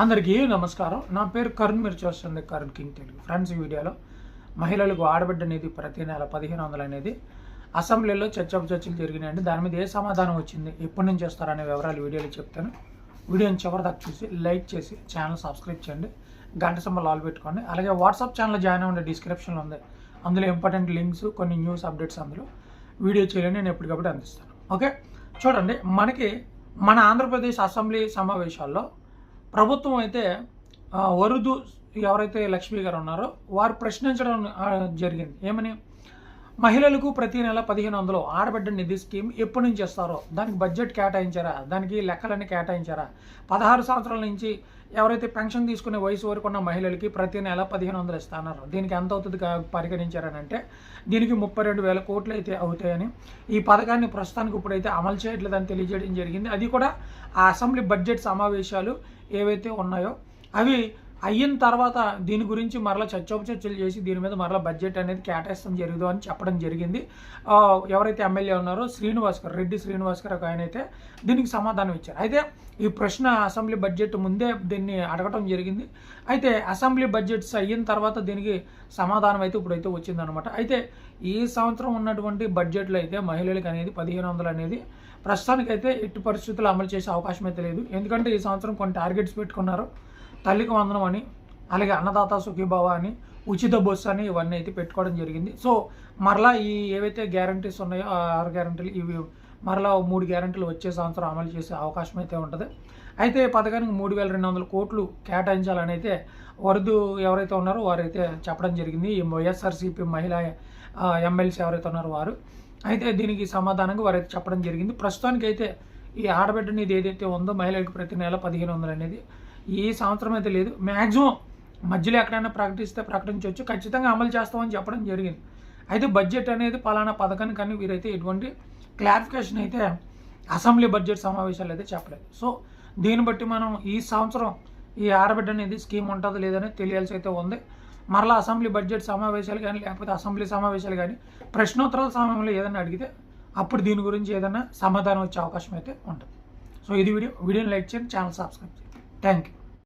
అందరికీ నమస్కారం. నా పేరు కరుణ్ మీరు చూస్తుంది కరుణ్ కింగ్ తెలుగు. ఫ్రెండ్స్ ఈ వీడియోలో మహిళలకు ఆడబిడ్డ అనేది ప్రతి నెల పదిహేను వందలు అనేది అసెంబ్లీలో చర్చ చర్చలు జరిగినాయండి. దాని మీద ఏ సమాధానం వచ్చింది ఎప్పటి నుంచి వస్తారనే వివరాలు వీడియోలో చెప్తాను. వీడియోని చివరి దాకా చూసి లైక్ చేసి ఛానల్ సబ్స్క్రైబ్ చేయండి. గంట సింబల్ ఆల్ పెట్టుకోండి. అలాగే వాట్సాప్ ఛానల్ జాయిన్ అవ్వండి డిస్క్రిప్షన్లో ఉంది. అందులో ఇంపార్టెంట్ లింక్స్ కొన్ని న్యూస్ అప్డేట్స్ అందులో వీడియో చేయాలని నేను ఎప్పటికప్పుడు అందిస్తాను. ఓకే? చూడండి మనకి మన ఆంధ్రప్రదేశ్ అసెంబ్లీ సమావేశాల్లో ప్రభుత్వం అయితే వరుదు ఎవరైతే లక్ష్మి గారు ఉన్నారో వారు ప్రశ్నించడం జరిగింది. ఏమని? మహిళలకు ప్రతి నెల పదిహేను వందలు ఆడబిడ్డ నిధి స్కీమ్ ఎప్పటి నుంచి ఇస్తారో దానికి బడ్జెట్ కేటాయించారా దానికి లెక్కలన్నీ కేటాయించారా? పదహారు సంవత్సరాల నుంచి ఎవరైతే పెన్షన్ తీసుకునే వయసు వరకు ఉన్న మహిళలకి ప్రతి నెల పదిహేను వందలు ఇస్తున్నారు. దీనికి ఎంత అవుతుంది పరిగణించారనంటే దీనికి ముప్పై రెండు వేల కోట్లు అయితే అవుతాయని ఈ పథకాన్ని ప్రస్తుతానికి ఇప్పుడైతే అమలు చేయట్లేదని తెలియజేయడం జరిగింది. అది కూడా ఆ అసెంబ్లీ బడ్జెట్ సమావేశాలు ఏవైతే ఉన్నాయో అవి అయిన తర్వాత దీని గురించి మరలా చర్చోపచర్చలు చేసి దీని మీద మరలా బడ్జెట్ అనేది కేటాయిస్తాం జరుగుదు అని చెప్పడం జరిగింది. ఎవరైతే ఎమ్మెల్యే ఉన్నారో శ్రీనివాస్కర్ రెడ్డి శ్రీనివాస్కర్ ఒక ఆయన అయితే దీనికి సమాధానం ఇచ్చారు. అయితే ఈ ప్రశ్న అసెంబ్లీ బడ్జెట్ ముందే దీన్ని అడగటం జరిగింది. అయితే అసెంబ్లీ బడ్జెట్స్ అయిన తర్వాత దీనికి సమాధానం అయితే ఇప్పుడైతే వచ్చిందనమాట అయితే ఈ సంవత్సరం ఉన్నటువంటి బడ్జెట్లో అయితే మహిళలకు అనేది పదిహేను వందలు అనేది ప్రస్తుతానికైతే ఎట్టి పరిస్థితుల్లో అమలు చేసే అవకాశం అయితే లేదు. ఎందుకంటే ఈ సంవత్సరం కొన్ని టార్గెట్స్ పెట్టుకున్నారు. తల్లికి వందనం అని అలాగే అన్నదాత సుఖీభావ అని ఉచిత బస్సు అని ఇవన్నీ అయితే పెట్టుకోవడం జరిగింది. సో మరలా ఈ ఏవైతే గ్యారంటీస్ ఉన్నాయో ఆరు గ్యారంటీలు ఇవి మరలా మూడు గ్యారంటీలు వచ్చే సంవత్సరం అమలు చేసే అవకాశం అయితే ఉంటుంది. అయితే ఈ పథకానికి మూడు వేల రెండు వందల కోట్లు కేటాయించాలని అయితే వరదు ఎవరైతే ఉన్నారో వారైతే చెప్పడం జరిగింది. ఈ వైఎస్ఆర్సీపీ మహిళా ఎమ్మెల్సీ ఎవరైతే ఉన్నారో వారు. అయితే దీనికి సమాధానంగా వారైతే చెప్పడం జరిగింది. ప్రస్తుతానికి అయితే ఈ ఆడబిడ్డ ఇది ఏదైతే ఉందో మహిళలకు ప్రతి నెల పదిహేను వందలు అనేది ఈ సంవత్సరం అయితే లేదు. మ్యాక్సిమం మధ్యలో ఎక్కడైనా ప్రకటిస్తే ప్రకటించవచ్చు. ఖచ్చితంగా అమలు చేస్తామని చెప్పడం జరిగింది. అయితే బడ్జెట్ అనేది పలానా పథకానికి కానీ వీరైతే ఎటువంటి క్లారిఫికేషన్ అయితే అసెంబ్లీ బడ్జెట్ సమావేశాలు అయితే చెప్పలేదు. సో దీన్ని బట్టి మనం ఈ సంవత్సరం ఈ ఆడబిడ్డ అనేది స్కీమ్ ఉంటుందో లేదని తెలియాల్సి అయితే ఉంది. మరలా అసెంబ్లీ బడ్జెట్ సమావేశాలు కానీ లేకపోతే అసెంబ్లీ సమావేశాలు కానీ ప్రశ్నోత్తరాల సమయంలో ఏదైనా అడిగితే అప్పుడు దీని గురించి ఏదైనా సమాధానం వచ్చే అవకాశం అయితే ఉంటుంది. సో ఇది వీడియో. వీడియోని లైక్ చేయండి ఛానల్ సబ్స్క్రైబ్ Thank you.